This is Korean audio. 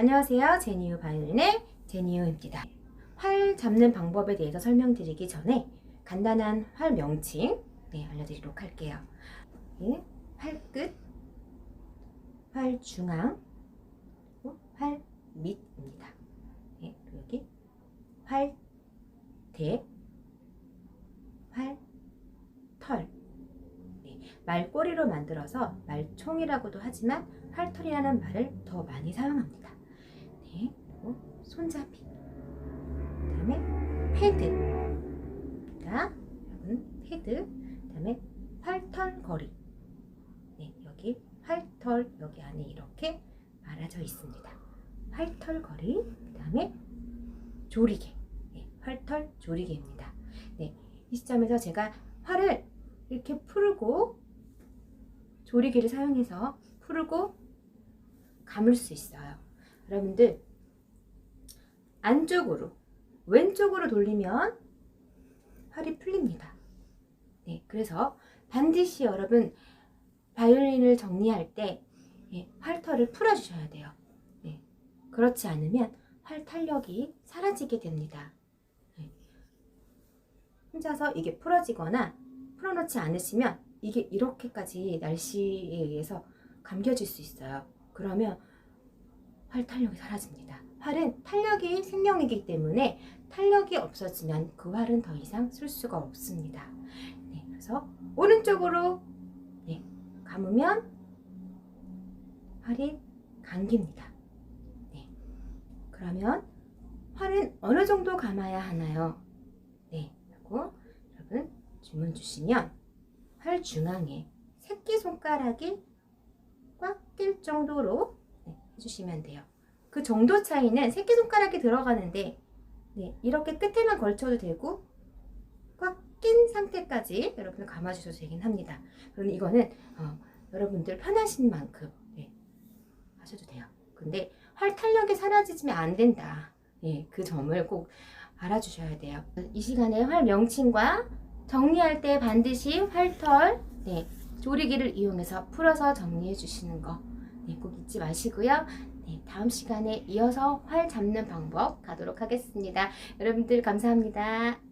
안녕하세요. 제니우 바이올린의 제니우입니다. 활 잡는 방법에 대해서 설명드리기 전에 간단한 활 명칭 네, 알려드리도록 할게요. 네, 활끝, 활 중앙, 그리고 활 밑입니다. 네, 여기 활 대, 활 털. 네, 말꼬리로 만들어서 말총이라고도 하지만 활털이라는 말을 더 많이 사용합니다. 네, 그리고 손잡이. 그 다음에 패드입니다. 여러분 패드. 그 다음에 활털거리. 네, 여기 활털 여기 안에 이렇게 말아져 있습니다. 활털거리. 그 다음에 조리개. 네, 활털 조리개입니다. 네, 이 시점에서 제가 활을 이렇게 풀고 조리개를 사용해서 풀고 감을 수 있어요. 여러분들 안쪽으로 왼쪽으로 돌리면 활이 풀립니다. 네, 그래서 반드시 여러분 바이올린을 정리할 때 예, 활털을 풀어주셔야 돼요. 네, 그렇지 않으면 활 탄력이 사라지게 됩니다. 네. 혼자서 이게 풀어지거나 풀어놓지 않으시면 이게 이렇게까지 날씨에 의해서 감겨질 수 있어요. 그러면 활 탄력이 사라집니다. 활은 탄력이 생명이기 때문에 탄력이 없어지면 그 활은 더 이상 쓸 수가 없습니다. 네, 그래서 오른쪽으로 네, 감으면 활이 감깁니다. 네, 그러면 활은 어느 정도 감아야 하나요? 네, 그리고 여러분 주문 주시면 활 중앙에 새끼 손가락이 꽉 낄 정도로 네, 해주시면 돼요. 그 정도 차이는 새끼 손가락이 들어가는데 네, 이렇게 끝에만 걸쳐도 되고 꽉 낀 상태까지 여러분 감아주셔도 되긴 합니다. 그런데 이거는 어, 여러분들 편하신 만큼 네, 하셔도 돼요. 근데 활 탄력이 사라지면 안 된다. 예, 그 점을 꼭 알아주셔야 돼요. 이 시간에 활 명칭과 정리할 때 반드시 활털, 네, 조리기를 이용해서 풀어서 정리해 주시는 거, 네, 꼭 잊지 마시고요. 네, 다음 시간에 이어서 활 잡는 방법 가도록 하겠습니다. 여러분들 감사합니다.